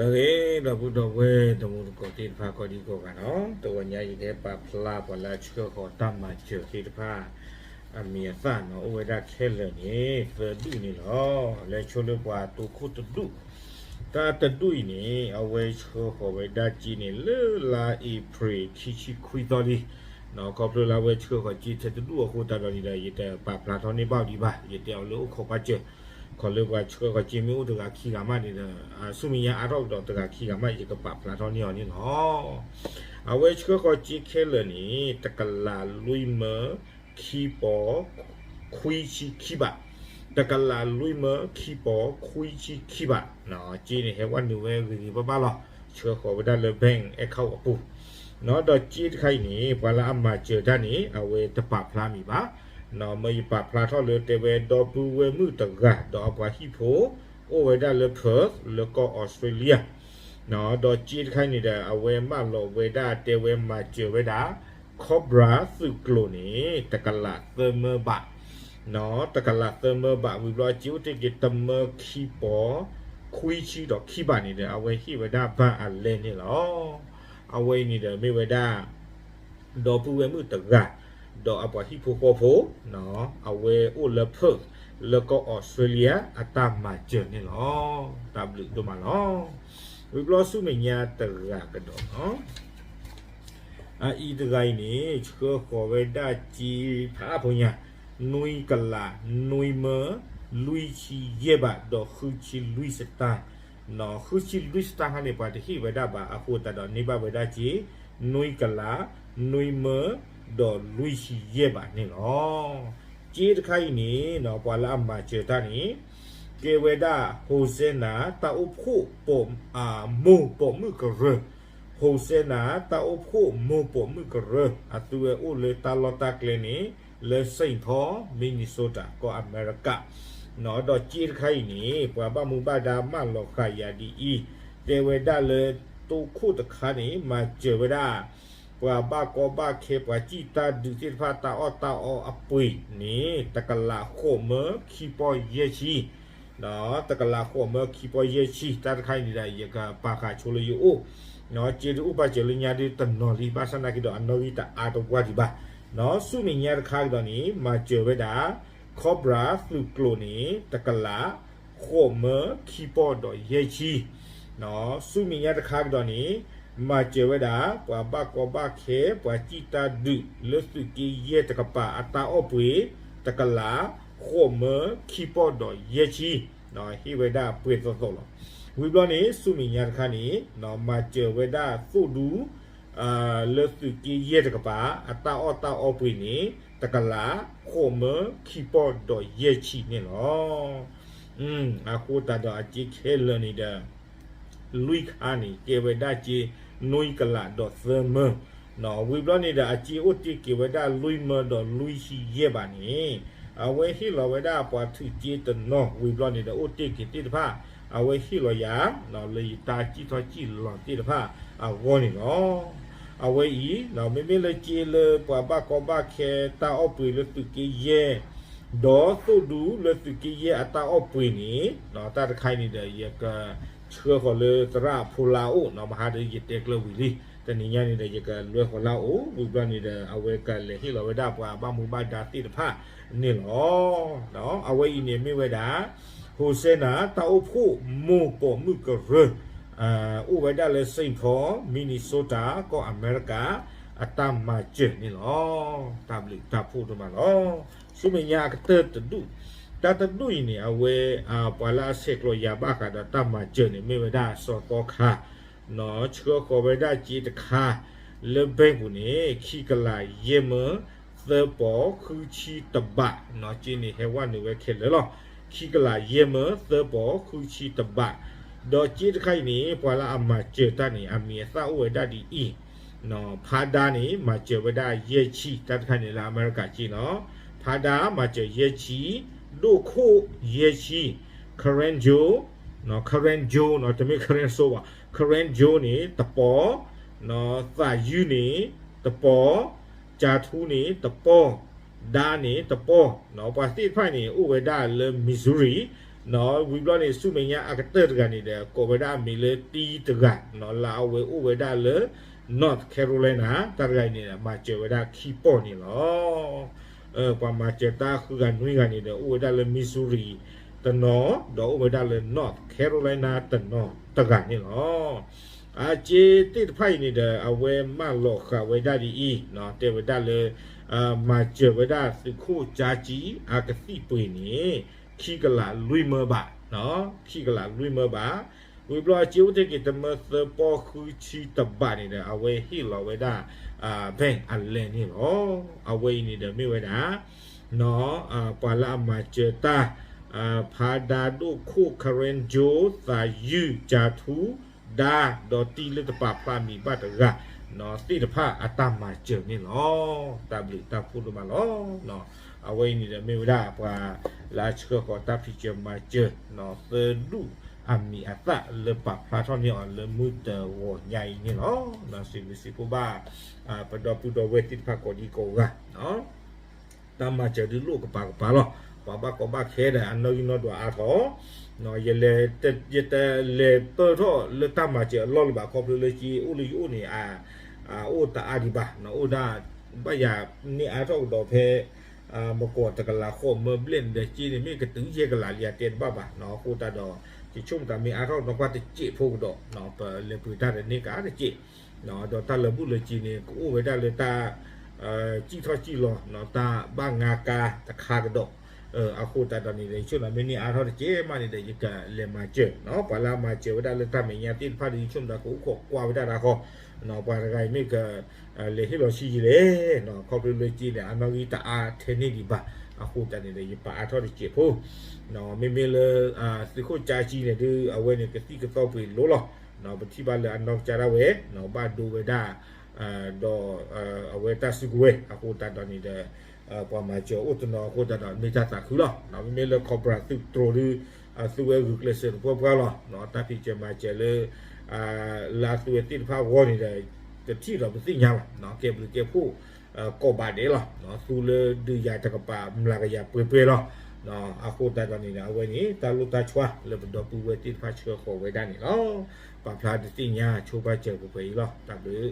လေတော့ဘုတော်ဝဲတမှုကိုတိဖာကိုဒီကိုကနော်တော်ညာရည်တဲ့ပါဖလာပလာချောကိုတမချေတိဖာအမီသနော်အဝဒခဲလနေဖဒူနေလောလေချိုလပွားတူခုတဒူတာတဒူနေအဝဲချောဟောဝဒကြီးနေလေလာအီပရီချီချီခွီတော်ဒီနော်ကောပလလာဝဲချောကိုကြည့်တဲ့ဒူအခုတာတော်ဒီလေရတဲ့ပါဖလာတော်နေပေါ့ဒီပါရတဲ့လို့ခေါ်ပါချေ ခေါ်လို့ကချောကจิမျိုးတကခီကမနေတယ်အဆုမီယာအတော့တော့တကခီကမရေကပပလာတော့နေအောင်နော်အဝဲချောကကြည့်ခဲလနီတကလာလွိမခီပေါ်ခွီချီခီပါတကလာလွိမခီပေါ်ခွီချီခီပါနော်ကြည့်နေဟဲဝနူဝဲဒီပပလာချောခေါ်ဝဒလဘင်းအခေါအပူနော်တော့ကြည့်ခိုင်နေဘလာအမကျေတနေအဝဲတပဖလာမီပါ နော်မယပပလာထောလေတေဝဒေါ်ပူဝဲမှုတကဒေါ်ပွားဟီဖိုအိုဝဲဒါလေဖတ်လေကောဩစတြေးလျနော်ဒေါ်ကြည့်ခိုင်းနေတဲ့အဝဲမလောဝဲဒါတေဝဲမှာကျေဝဲဒါကောဘရာစုကလိုနီတကလာသမဘနော်တကလာသမဘဝီဘလောကျူတေကတမခီပေါ်ခွီချီတော့ခီပါနေတဲ့အဝဲဟိဝဲဒါဘာအလဲနေလောအဝဲနေတယ်မေဝဲဒါဒေါ်ပူဝဲမှုတက တော့အပေါ်ဟီဖိုကိုဖိုနော်အဝဲအိုလဖလကောဩစတြေးလျအတမကျနေလော W တို့မလောဝီဘလဆုမညာတရာကတော့နော်အာဤတကိုင်းနေချောခေါ်ဝဲဒကြီးဖာဖုန်ညာနွိကလာနွိမလူချီယေဘတော့ခူချီလူစတာနော်ခူချီလူစတာဟာနေပါတဟိဝဒဘာအခု တတော့နေပါဝဒကြီးနွိကလာနွိမဒေါ်လူရှိရဲ့ပါနေနော်ကြေးတခိုင်နေနော်ပွာလာမှာကျေတာနေကေဝဒဟိုစနာတာအုပ်ခုပုံအာမုံပုံမှုကရဟိုစနာတာအုပ်ခုမုံပုံမှုကရအတူအိုလေတာလတာကလနေလေစိန်သောမင်နီဆိုတာကိုအမေရိကနော်တော့ကြေးတခိုင်နေပွာဘမှုဘာဒါမလောခယာဒီဤတေဝဒလေတုခုတခါနေမှာကျေဝဒါ pwa ba ko ba khe pwa chi ta du chi pha ta o ta o apui ni takala kho me khi po ye chi no takala kho me khi po ye chi ta khai ni da ye ka pa kha chu lo yu o no chi du ba che lo nya di ta no li ba sa na ki do ano ri ta a to kwa di ba no su mi nya kha do ni ma che we da cobra flu klo ni takala kho me khi po do ye chi no su mi nya kha do ni มาเจวดาปะปะกอบะเคปะจิตาดุลสุกิเยตกปะอัตาอปุยตกลาโคเมคีปอดอยเยชีนอฮิเวดาเปรตโซโลวิบลอนี้สุมิญาคานีนอมาเจวดาสุดูอ่าลสุกิเยตกปะอัตาอตาอปุยนี้ตกลาโคเมคีปอดอยเยชีเนี่ยเนาะอืมอากูตาดอจิเคลนี่เดลุยคานีเจวดาจี နွိကလာဒသမနော်ဝိဘလနေတာအချီအိုတီကေဝဒလူမဒလူရှိယေပါနေအဝဲဟီလဝဒပွားသူချီတနော်ဝိဘလနေတာအိုတီကေတိတဖာအဝဲဟီလယာနော်လေတာချီတော်ချီလောတိတဖာအဝေါနေနော်အဝဲဤနော်မေမေလေချီလေပွားဘကောဘခဲတာအောပွေလေသူကေယေဒေါ်သုဒူလေသူကေယေအတာအောပွေနေနော်တာတခိုင်နေတဲ့ယက chua ko le tra phula o no ma ha de ye te klo wi li te ni nya ni de ye ka lwe ko la o wi bra ni de a we ka le hi lo we da pwa ba mu ba da ti de pha ni lo no a we i ni mi we da ho se na ta o phu mo po mu ka re အာဥဝဒလည်းစိန်ဖော်မီနီဆိုတာကောအမေရိကအတမကျနေလောတဘလီတဖို့တမလောစုမညာကတဲ့တူ တတဒုိနေအဝဲအပလာဆေကလိုယာဘကဒတမကျနေမေဝဒဆောတောခါနော်ချောကောဝဒជីတခါလေဘဲကူနေခိကလာယေမသဘောခူချီတဘနော်ကျင်းနေဟဲဝနေဝဲခဲလေလောခိကလာယေမသဘောခူချီတဘဒေါ်ជីတခိုင်နေပွာလာအမကျေတနေအမီသဝဒဒီအီနော်ဖာဒါနေမကျေဝဒယေချီတတ်ခိုင်နေလာအမေရိကကြီးနော်ဖာဒါမကျေယေချီ ဒိုခိုယေရှိခရင်ဂျိုနော်ခရင်ဂျိုနော်တမီခရင်ဆိုပါခရင်ဂျိုနေတပေါ်နော်သာယူနေတပေါ်ဂျာထူးနေတပေါ်ဒါနေတပေါ်နော်ပါစတိဖိုင်နေဥဝေဒါလေမီဇူရီနော်ဝီဘလနေစုမညာအကတက်ကနေတယ်ကိုဗဒါမီလေတီတကနော်လာဝေဥဝေဒါလေ North Carolina တက်ကနေတယ်မာဂျေဝေဒါခီပေါ်နေလော အဲပမာချတာခုကနွေကနေတဲ့ဥဝဒါလေ Missouri တနော်တော့ဥဝဒါလေ North Carolina တနော်တကနေလောอาเจติดไพ่นี่เด้อเอาเวมาหลอกค่ะเวดาดีอีเนาะเตเวดาเลยอ่ามาเจเวดาสิคู่จาจีอากสิปุยนี่ခိကလာလွိမဘာနော်ခိကလာလွိမဘာဝိဘလာချိုတဲ့ကိတမသ ပေါ်ခူချီတဘာနေတဲ့အဝဲဟီလောဝဲဒါအာဘန်အလဲနေလောအဝဲနေတဲ့မိဝဲဒါနော်အာပါလာမချတာအာဖာဒါဒုခုခရင်ဂျိုသာယူဂျာထူဒါဒေါ်တီလက်တပပမီပတ်တကနော်တိတဖအတမချေနေလောတဘလီတဖူလမလောနော်အဝဲနေတဲ့မိဝဒါပါလာချကကိုတဖိချမချေနော်သဒု အမီအတလေပပလာထော်နီအလေမူတဝညိုင်နီနော်နာစီမစီပဘာအပဒပူဒဝေတိဖာကိုဒီကိုကနော်တမချဒီလူကပါကပါလောဘာဘာကဘာခဲတဲ့အန်နိုယနောဒွာအထောနော်ရလေတက်ရတဲ့လေပေါ်တော့လေတမချလောလဘာကောပလေချီဦးလီဦးနေအာအာအိုတာအဒီဘာနော်အိုဒါဘယာနေအထောတော့ဖဲ အာမကောတကလာခိုမဘလင်တဲ့ချီနေမိကတူရေကလာလျာတဲ့ဘာဘာနော်ခိုတာတော့ chỉ chung ta mi à rồi nó qua thì chỉ phụ đó nó bờ lên bùi ta để nên cả để chỉ nó đó ta là bút là chỉ này cũng với ta là ta chỉ thôi chỉ lo nó ta ba ngà ca ta khá cái độ ờ à khu ta đó này để chung là mình à thôi chế mà này để chỉ cả lên mà chơi nó phải là mà chơi với ta lên ta mình nhà tin phát đi chung ta cũng có qua với ta đã có nó qua cái mấy cái lấy hết lo xí đấy nó có cái lấy chỉ là nó đi ta à thế này đi ba à khu ta này để chỉ ba à thôi để chỉ phụ နော်မေမေလအာသခုကြာကြီးနေဒီအဝဲနေကတိကတော့ပြီလို့လောနော်ပတိပါလေအနောက်ကြရဝဲနော်ဘာဒူဝဒါအာတော့အဝဲတဆုကွဲအခုတတော်နေတဲ့အ ပေါ်မှာကျော်ဥတနော်ကိုတတော်မိသားတာခူလောနော်မေမေလကော်ပိုရာတစ်ထရိုလူအသုဝဲဂုကလစန်ပေါ်ပွားလောနော်တပိချမကျလေအာလာသူတိဖာဝေါ်နေတဲ့တတိတော့မသိညာလားနော်ကေဘလကေဖို့ကောဘာဒေလောနော်သူလေဒီရတကပါမလာကရပွေပွေလောနော်အခုတတ်ကနေတော့ဝယ်နေတာလူတချွာလေဘဒပူဝဲတိဖာချေခေါ်ဝဲဒန်နော်ပပလာတိညာချိုးပါချက်ကိုပဲလောတတ်လို့